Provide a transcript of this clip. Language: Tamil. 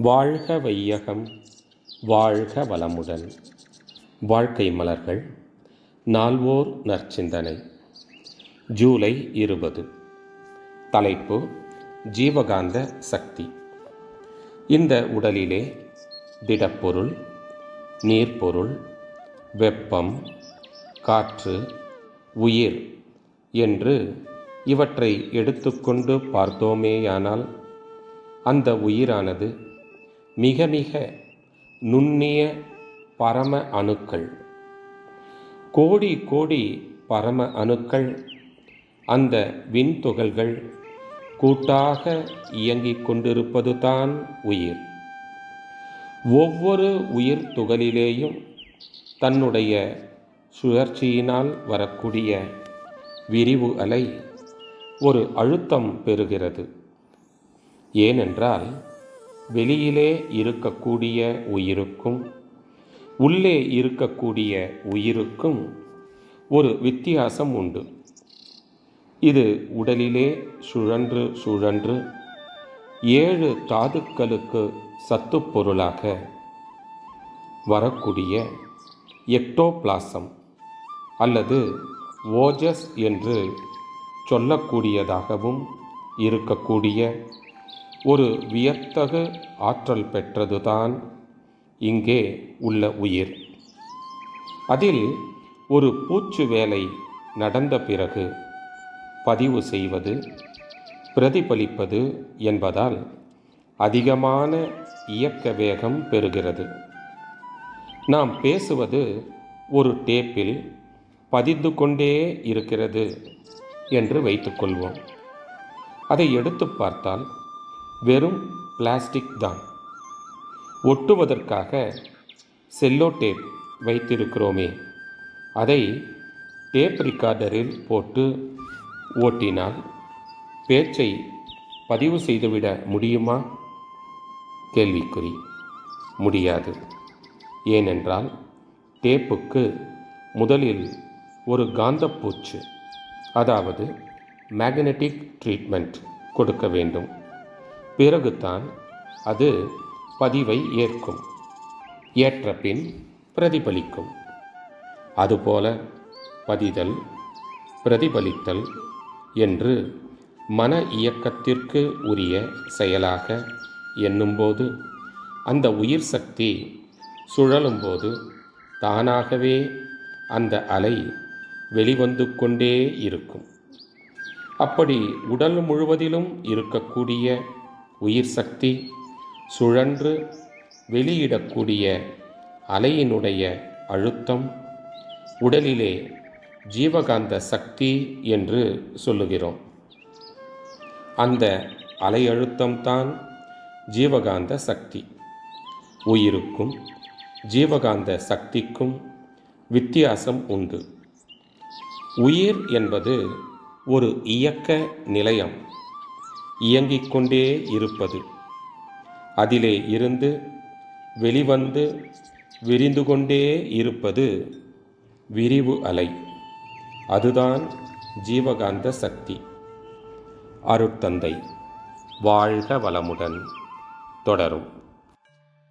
வாழ்க வையகம் வாழ்க வளமுடன். வாழ்க்கை மலர்கள் நால்வோர் நற்சிந்தனை. ஜூலை இருபது. தலைப்பு ஜீவகாந்த சக்தி. இந்த உடலிலே திடப்பொருள் நீர்ப்பொருள் வெப்பம் காற்று உயிர் என்று இவற்றை எடுத்துக்கொண்டு பார்த்தோமேயானால் அந்த உயிரானது மிக மிக நுண்ணிய பரம அணுக்கள். கோடி கோடி பரம அணுக்கள் அந்த விண்துகள்கள் கூட்டாக இயங்கிக் கொண்டிருப்பது தான் உயிர். ஒவ்வொரு உயிர் துகளிலேயும் தன்னுடைய சுழற்சியினால் வரக்கூடிய விரிவு அலை ஒரு அழுத்தம் பெறுகிறது. ஏனென்றால் வெளியிலே இருக்கக்கூடிய உயிருக்கும் உள்ளே இருக்கக்கூடிய உயிருக்கும் ஒரு வித்தியாசம் உண்டு. இது உடலிலே சுழன்று சுழன்று ஏழு தாதுக்களுக்கு சத்துப்பொருளாக வரக்கூடிய எக்டோபிளாசம் அல்லது ஓஜஸ் என்று சொல்லக்கூடியதாகவும் இருக்கக்கூடிய ஒரு வியத்தகு ஆற்றல் பெற்றதுதான் இங்கே உள்ள உயிர். அதில் ஒரு பூச்சு வேலை நடந்த பிறகு பதிவு செய்வது பிரதிபலிப்பது என்பதால் அதிகமான இயக்க வேகம் பெறுகிறது. நாம் பேசுவது ஒரு டேப்பில் பதிந்து கொண்டே இருக்கிறது என்று வைத்துக்கொள்வோம் அதை எடுத்து பார்த்தால் வெறும் பிளாஸ்டிக் தான். ஒட்டுவதற்காக செல்லோ டேப் வைத்திருக்கிறோமே. அதை டேப் ரிகார்டரில் போட்டு ஓட்டினால் பேச்சை பதிவு செய்துவிட முடியுமா? கேள்விக்குறி. முடியாது. ஏனென்றால் டேப்புக்கு முதலில் ஒரு காந்தப்பூச்சு அதாவது மேக்னெட்டிக் ட்ரீட்மெண்ட் கொடுக்க வேண்டும். பிறகுதான் அது பதிவை ஏற்கும் ஏற்ற பின் பிரதிபலிக்கும். அதுபோல பதிதல் பிரதிபலித்தல் என்று மன இயக்கத்திற்கு உரிய செயலாக எண்ணும்போது அந்த உயிர் சக்தி சுழலும்போது தானாகவே அந்த அலை வெளிவந்து கொண்டே இருக்கும். அப்படி உடல் முழுவதிலும் இருக்கக்கூடிய உயிர் சக்தி சுழன்று வெளியிடக்கூடிய அலையினுடைய அழுத்தம் உடலிலே ஜீவகாந்த சக்தி என்று சொல்லுகிறோம். அந்த அலையழுத்தம்தான் ஜீவகாந்த சக்தி. உயிருக்கும் ஜீவகாந்த சக்திக்கும் வித்தியாசம் உண்டு. உயிர் என்பது ஒரு இயக்க நிலையம். இயங்கிக் கொண்டே இருப்பது. அதிலே இருந்து வெளிவந்து விரிந்து கொண்டே இருப்பது விரிவு அலை. அதுதான் ஜீவகாந்த சக்தி. அருட்தந்தை வாழ்க வளமுடன் தொடரும்.